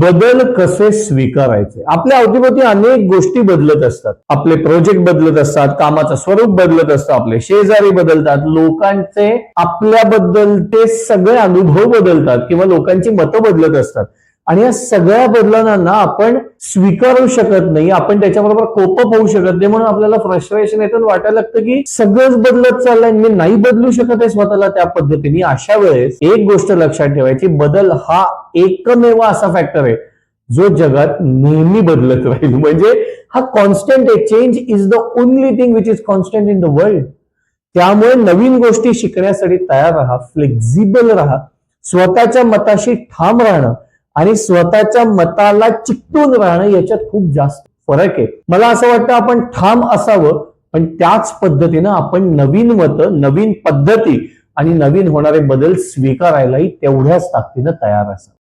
बदल कसे स्वीकारायचे? आपल्या अवतीभोवती अनेक गोष्टी बदलत असतात. आपले प्रोजेक्ट बदलत असतात कामाचं स्वरूप बदलत असतं आपले शेजारी बदलतात लोकांचे आपल्याबद्दलचे सगळे अनुभव बदलतात किंवा लोकांची मतं बदलत असतात. आणि या सगळ्या बदलांना आपण स्वीकारू शकत नाही. आपण त्याच्याबरोबर कोप होऊ शकत नाही. म्हणून आपल्याला फ्रस्ट्रेशन येतं वाटायला लागतं की सगळंच बदलत चाललंय. मी नाही बदलू शकत आहे स्वतःला त्या पद्धतीने. अशा वेळेस एक गोष्ट लक्षात ठेवायची. बदल हा एकमेव असा फॅक्टर आहे जो जगात नेहमी बदलत राहील. म्हणजे हा कॉन्स्टंट आहे. Change is the only thing which is constant in the world त्यामुळे नवीन गोष्टी शिकण्यासाठी तयार राहा फ्लेक्झिबल राहा. स्वतःच्या मताशी ठाम राहणं आणि स्वतःच्या मताला चिकटून राहणं याच्यात खूप जास्त फरक आहे. मला असं वाटतं आपण ठाम असावं पण त्याच पद्धतीनं आपण नवीन मतं नवीन पद्धती आणि नवीन होणारे बदल स्वीकारायलाही तेवढ्याच ताकदीनं तयार असावं.